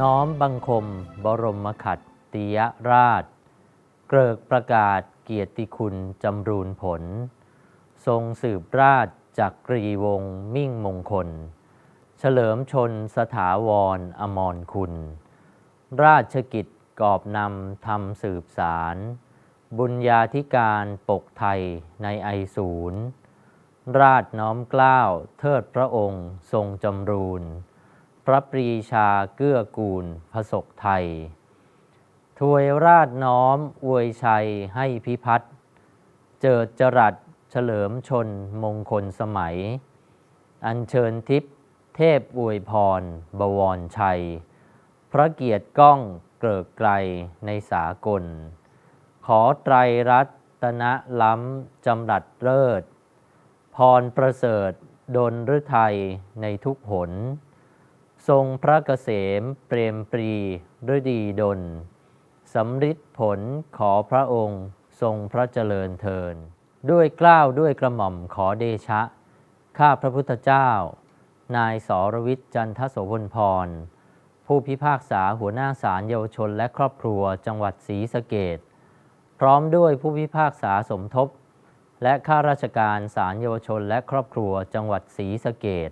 น้อมบังคมบรมขัตติยราช เกริกประกาศเกียรติคุณจำรูนผล ทรงสืบราชจากกรีวงศ์มิ่งมงคล เฉลิมชนสถาวรอมรคุณ ราชกิจกอบนำทำสืบสาร บุญญาธิการปกไทยในไอศูนย์ราชน้อมเกล้าวเทิดพระองค์ทรงจำรูน พระปรีชาเกื้อกูลพระศกไทย ถวยราชน้อมอวยชัยให้พิพัฒน์เจิดจรัสเฉลิมชนมงคลสมัย อัญเชิญทิพย์เทพอวยพร บวรชัย พระเกียรติก้องเกริกไกลในสากล ขอไตรรัตนล้ำจำรัดเลิศ พรประเสริฐดลฤทัยในทุกหน ทรงพระเกษมเปรมปรีฤดีดลสำริดผลขอพระองค์ทรงพระเจริญเทิน ด้วยเกล้าวด้วยกระหม่อมขอเดชะ ข้าพระพุทธเจ้า นายสรวิทย์จันทโสพลพร ผู้พิพากษาหัวหน้าศาลเยาวชนและครอบครัวจังหวัดศรีสะเกดพร้อมด้วยผู้พิพากษาสมทบ และข้าราชการศาลเยาวชนและครอบครัวจังหวัดศรีสะเกด